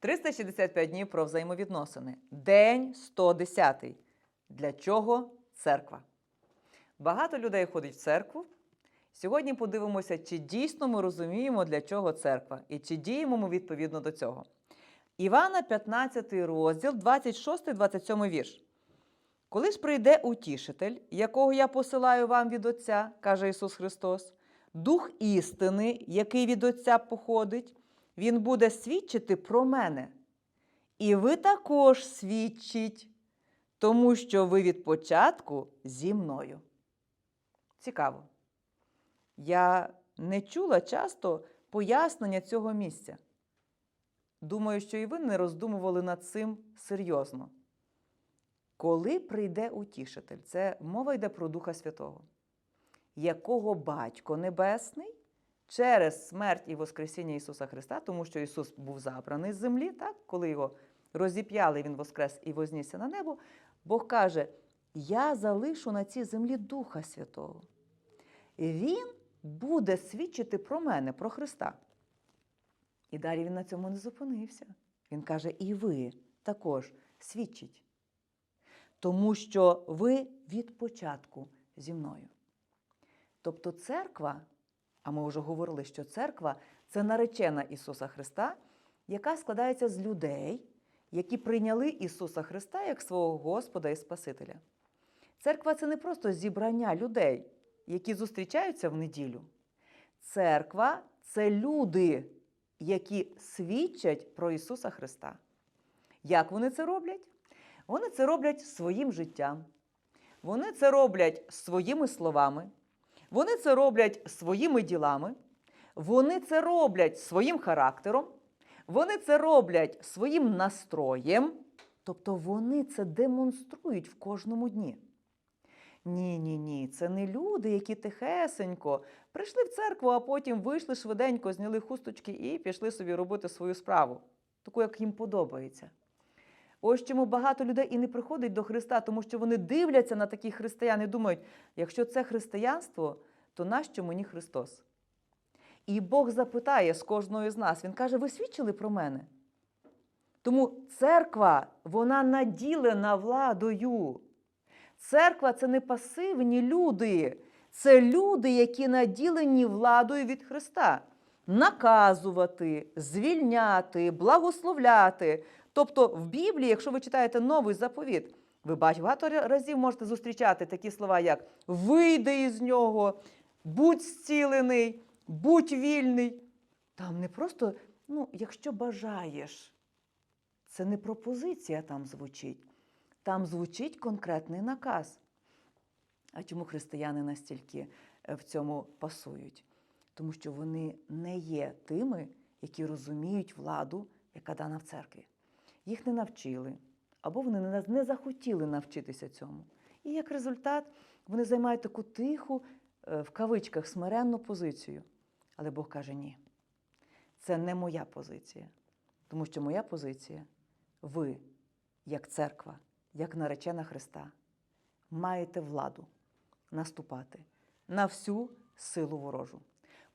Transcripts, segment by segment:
365 днів про взаємовідносини. День 110. Для чого церква? Багато людей ходить в церкву. Сьогодні подивимося, чи дійсно ми розуміємо, для чого церква, і чи діємо ми відповідно до цього. Івана, 15 розділ, 26-27 вірш. Коли ж прийде утішитель, якого я посилаю вам від Отця, каже Ісус Христос, Дух істини, який від Отця походить, Він буде свідчити про мене. І ви також свідчіть, тому що ви від початку зі мною. Цікаво. Я не чула часто пояснення цього місця. Думаю, що і ви не роздумували над цим серйозно. Коли прийде утішитель, це мова йде про Духа Святого, якого Батько Небесний через смерть і Воскресіння Ісуса Христа, тому що Ісус був забраний з землі, так? коли його розіп'яли, Він воскрес і вознісся на небо, Бог каже: Я залишу на цій землі Духа Святого. І Він буде свідчити про мене, про Христа. І далі він на цьому не зупинився. Він каже: і ви також свідчіть. Тому що ви від початку зі мною. Тобто церква, а ми вже говорили, що церква це наречена Ісуса Христа, яка складається з людей, які прийняли Ісуса Христа як свого Господа і Спасителя. Церква це не просто зібрання людей, які зустрічаються в неділю. Церква це люди, які свідчать про Ісуса Христа. Як вони це роблять? Вони це роблять своїм життям, вони це роблять своїми словами, вони це роблять своїми ділами, вони це роблять своїм характером, вони це роблять своїм настроєм, тобто вони це демонструють в кожному дні. Ні, ні, ні, це не люди, які тихесенько прийшли в церкву, а потім вийшли швиденько, зняли хусточки і пішли собі робити свою справу, таку, як їм подобається. Ось чому багато людей і не приходить до Христа, тому що вони дивляться на таких християн і думають, якщо це християнство, то нащо мені Христос? І Бог запитає з кожного з нас, Він каже: ви свідчили про мене? Тому церква, вона наділена владою. Церква це не пасивні люди, це люди, які наділені владою від Христа. Наказувати, звільняти, благословляти. Тобто в Біблії, якщо ви читаєте новий заповіт, ви бачите, багато разів можете зустрічати такі слова, як вийди із нього, будь зцілений, будь вільний. Там не просто, ну, якщо бажаєш, це не пропозиція там звучить. Там звучить конкретний наказ. А чому християни настільки е, в цьому пасують? Тому що вони не є тими, які розуміють владу, яка дана в церкві. Їх не навчили, або вони не- захотіли навчитися цьому. І як результат вони займають таку тиху, е, в кавичках, смиренну позицію. Але Бог каже: ні, це не моя позиція. Тому що моя позиція ви, як церква, як наречена Христа, маєте владу наступати на всю силу ворожу,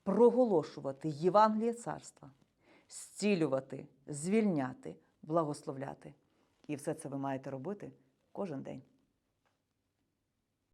проголошувати Євангеліє царства, зцілювати, звільняти, благословляти. І все це ви маєте робити кожен день.